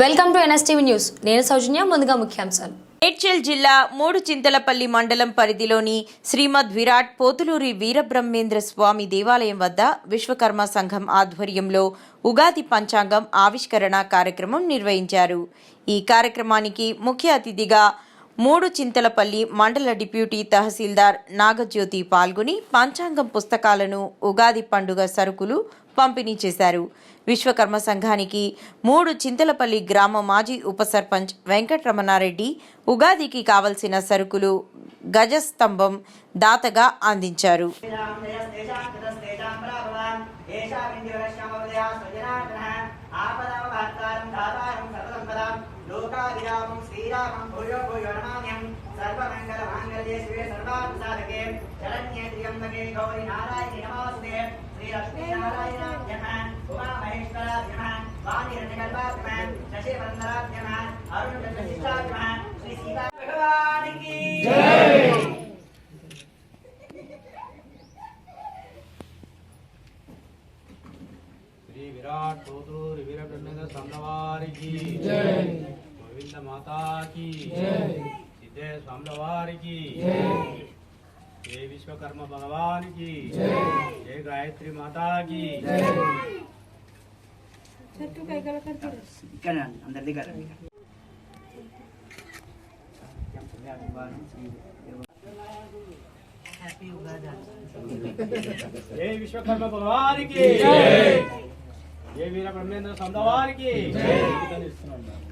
Welcome to NSTV news. నేను సౌజన్య ముందుగా ముఖ్యాంశాలు. మేడ్చల్ జిల్లా మూడు చింతలపల్లి మండలం పరిధిలోని శ్రీమద్ విరాట్ పోతులూరి వీరబ్రహ్మేంద్ర స్వామి దేవాలయం వద్ద విశ్వకర్మ సంఘం ఆధ్వర్యంలో ఉగాది పంచాంగం ఆవిష్కరణ కార్యక్రమం నిర్వహించారు. ఈ కార్యక్రమానికి ముఖ్య అతిథిగా మూడు చింతలపల్లి మండల డిప్యూటీ తహసీల్దార్ నాగజ్యోతి పాల్గొని పంచాంగం పుస్తకాలను ఉగాది పండుగ సరుకులు పంపిణీ చేశారు. విశ్వకర్మ సంఘానికి మూడు చింతలపల్లి గ్రామ మాజీ ఉప సర్పంచ్ వెంకటరమణారెడ్డి ఉగాదికి కావలసిన సరుకులు గజస్తంభం దాతగా అందించారు. శ్రీరామం शिवे शिवे सर्वार्थसाधके शरण्ये त्र्यम्बके गौरी नारायणे नमोऽस्ते श्रीलक्ष्मीनारायणाभ्यः उमामहेश्वराभ्यः वाणिरण्यकल्पाभ्यः शशिवन्दनाभ्यः अरुणचन्द्रशिष्टाभ्यः श्रीसीता भगवान् की जय विराट गोद्रूर वीर ब्रह्मेंद्र सामनवारी की जय। गोविंद माता की। जय। సిద్ధే స్వామివారికి జై విశ్వకర్మ భగవానికి జై గాయత్రి మాతాకి ఇక్కడ అందరి దగ్గర హ్యాపీ ఉగాది జై విశ్వకర్మ భగవానికి జై వీరబ్రహ్మేంద్ర స్వామివారికి పార్వతే సర్వస్యాప్తే సర్వసిద్ధే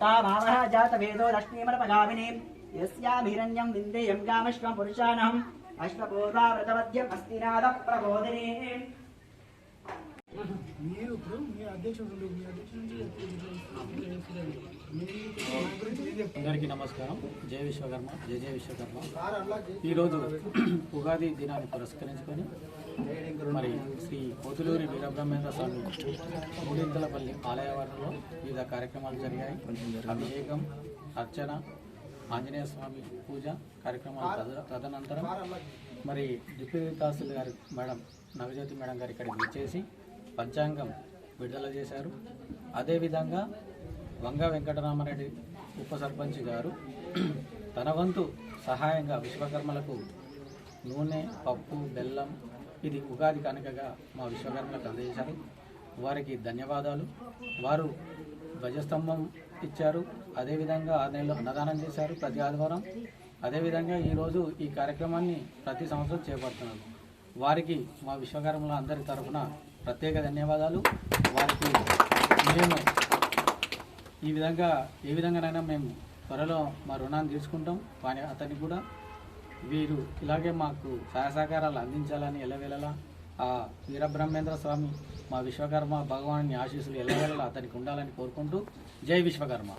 తామావహ జాత వేదో లక్ష్మీమరపగామినీం యస్యాం హిరణ్యం విందేయం కామశ్వం పురుషాణం అశ్వపూర్వా వ్రతవద్యం అస్తినాద ప్రబోధినీం అందరికీ నమస్కారం. జై విశ్వకర్మ జై జై విశ్వకర్మ. ఈరోజు ఉగాది దినాన్ని పురస్కరించుకొని మరి శ్రీ కోతులూరి వీరబ్రహ్మేంద్ర స్వామి మూడింతలపల్లి ఆలయవరంలో వివిధ కార్యక్రమాలు జరిగాయి. అభిషేకం అర్చన ఆంజనేయ స్వామి పూజ కార్యక్రమాలు తద- తదనంతరం మరి డిప్యూటీ తహసీల్ గారి మేడం నవజ్యోతి మేడం గారు ఇక్కడికి వచ్చేసి పంచాంగం విడుదల చేశారు. అదేవిధంగా వంగ వెంకటరామారెడ్డి ఉప సర్పంచ్ గారు తన వంతు సహాయంగా విశ్వకర్మలకు నూనె పప్పు బెల్లం ఇది ఉగాది కనుకగా మా విశ్వకర్మలకు అందజేశారు. వారికి ధన్యవాదాలు. వారు ధ్వజస్తంభం ఇచ్చారు. అదేవిధంగా ఆరు నెలలు అన్నదానం చేశారు ప్రతి ఆదివారం. అదేవిధంగా ఈరోజు ఈ కార్యక్రమాన్ని ప్రతి సంవత్సరం చేపడుతున్నారు. వారికి మా విశ్వకర్మల అందరి తరఫున ప్రత్యేక ధన్యవాదాలు. వారికి మేము ఈ విధంగా ఏ విధంగానైనా మేము త్వరలో మా రుణాన్ని తీసుకుంటాం వాని అతనికి కూడా వీరు ఇలాగే మాకు సహాయ సహకారాలు అందించాలని ఎల్లవేళలా ఆ వీరబ్రహ్మేంద్ర స్వామి మా విశ్వకర్మ భగవాని ఆశీస్సులు ఎల్లవేళలా అతనికి ఉండాలని కోరుకుంటూ జై విశ్వకర్మ.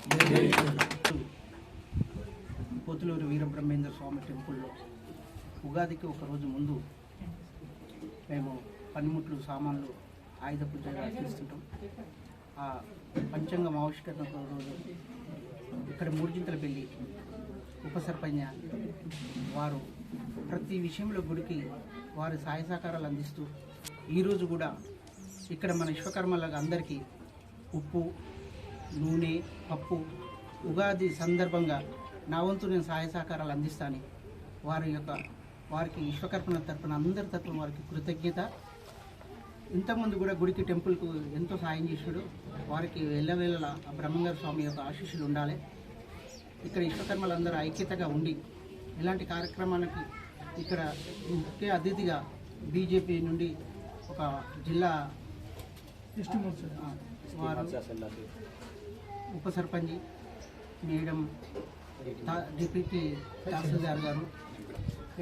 పోతులూరు వీరబ్రహ్మేంద్ర స్వామి టెంపుల్లో ఉగాదికి ఒకరోజు ముందు మేము పనిముట్లు సామాన్లు ఆయుధ పూజగా చేస్తుంటాం ఆ పంచాంగం ఆవిష్కరణ ఒక రోజు ఇక్కడ మూడుజింతల పెళ్ళి ఉప సర్పంచ వారు ప్రతి విషయంలో గుడికి వారి సహాయ సహకారాలు అందిస్తూ ఈరోజు కూడా ఇక్కడ మన విశ్వకర్మలకు అందరికీ ఉప్పు నూనె పప్పు ఉగాది సందర్భంగా నా వంతు నేను సహాయ సహకారాలు అందిస్తాను. వారి యొక్క వారికి విశ్వకర్మల తరపున అందరి తరపున వారికి కృతజ్ఞత. ఇంతకుముందు కూడా గుడికి టెంపుల్కు ఎంతో సాయం చేసాడు వారికి వెళ్ళవేళలా ఆ బ్రహ్మంగారు స్వామి యొక్క ఆశీస్సులు ఉండాలి. ఇక్కడ విశ్వకర్మలందరూ ఐక్యతగా ఉండి ఇలాంటి కార్యక్రమానికి ఇక్కడ ముఖ్య అతిథిగా బీజేపీ నుండి ఒక జిల్లా వారు ఉప సర్పంచ్ మేడం డిప్యూటీ తహసీల్దార్ గారు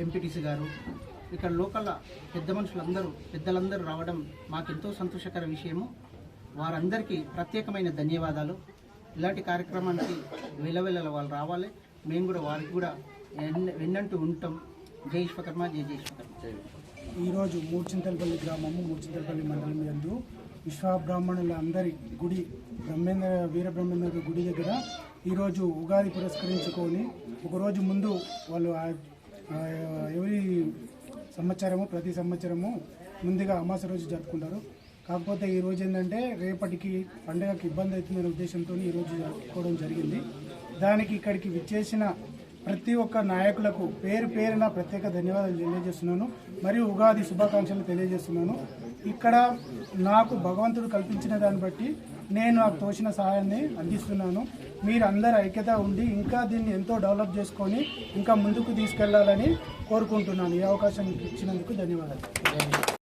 ఎంపీటీసీ గారు ఇక్కడ లోకల్ పెద్ద మనుషులందరూ పెద్దలందరూ రావడం మాకెంతో సంతోషకర విషయము. వారందరికీ ప్రత్యేకమైన ధన్యవాదాలు. ఇలాంటి కార్యక్రమానికి వెలవెల వాళ్ళు రావాలి. మేము కూడా వారికి కూడా ఎన్న- వెన్నంటూ ఉంటాం. జై విశ్వకర్మ జై జై విశ్వకర్మ. ఈరోజు మూర్చింతలపల్లి గ్రామము మూర్చింతలపల్లి మండలం ఎందు విశ్వబ్రాహ్మణుల అందరి గుడి బ్రహ్మేంద్ర వీరబ్రహ్మేంద్ర గుడి దగ్గర ఈరోజు ఉగాది పురస్కరించుకొని ఒకరోజు ముందు వాళ్ళు ఎవరి సంవత్సరము ప్రతి సంవత్సరము ముందుగా అమాస రోజు జరుపుకుంటారు. కాకపోతే ఈ రోజు ఏంటంటే రేపటికి పండుగకి ఇబ్బంది అవుతుందనే ఉద్దేశంతో ఈ రోజు జరుపుకోవడం జరిగింది. దానికి ఇక్కడికి విచ్చేసిన ప్రతి ఒక్క నాయకులకు పేరు పేరున ప్రత్యేక ధన్యవాదాలు తెలియజేస్తున్నాను. మరియు ఉగాది శుభాకాంక్షలు తెలియజేస్తున్నాను. ఇక్కడ నాకు భగవంతుడు కల్పించిన దాన్ని బట్టి నేను నాకు తోచిన సహాయాన్ని అందిస్తున్నాను. మీరు అందరు ఐక్యత ఉండి ఇంకా దీన్ని ఎంతో డెవలప్ చేసుకొని ఇంకా ముందుకు తీసుకెళ్ళాలని కోరుకుంటున్నాను. ఈ అవకాశం ఇచ్చినందుకు ధన్యవాదాలు.